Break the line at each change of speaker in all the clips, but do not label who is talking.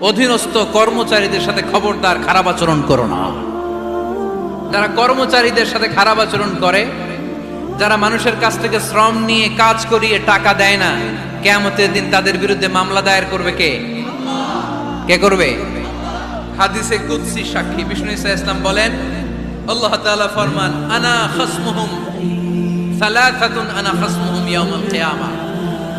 অধীনস্থ কর্মচারীদের সাথে খবরদার, খারাপ আচরণ করো না। যারা কর্মচারীদের সাথে খারাপ আচরণ করে, যারা মানুষের কাছ থেকে শ্রম নিয়ে কাজ করিয়ে টাকা দেয় না, কেয়ামতের দিন তাদের বিরুদ্ধে মামলা দায়ের করবে কে? কে করবে? হাদিসে কুদসি সাক্ষী, বিষ্ণু ইসা ইসলাম বলেন, আল্লাহ তাআলা ফরমান, আনা খাসমুহুম সালাসাতুন আনা খাসমুহুম ইয়াউমাল কিয়ামা।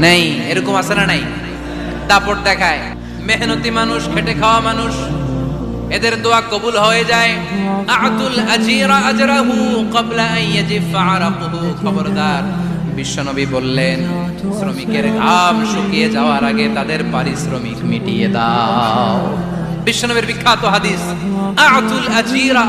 নেই, এরকম আছে না নাই? দাপট দেখায়। মেহনতি মানুষ, খেটে খাওয়া মানুষ, এদের দোয়া কবুল হয়ে যায়। খবরদার। বিশ্বনবী বললেন, শ্রমিকের ঘাম শুকিয়ে যাওয়ার আগে তাদের পারিশ্রমিক মিটিয়ে দাও। বিশ্বনবীর বিখ্যাত হাদিস, আতুল আজিরা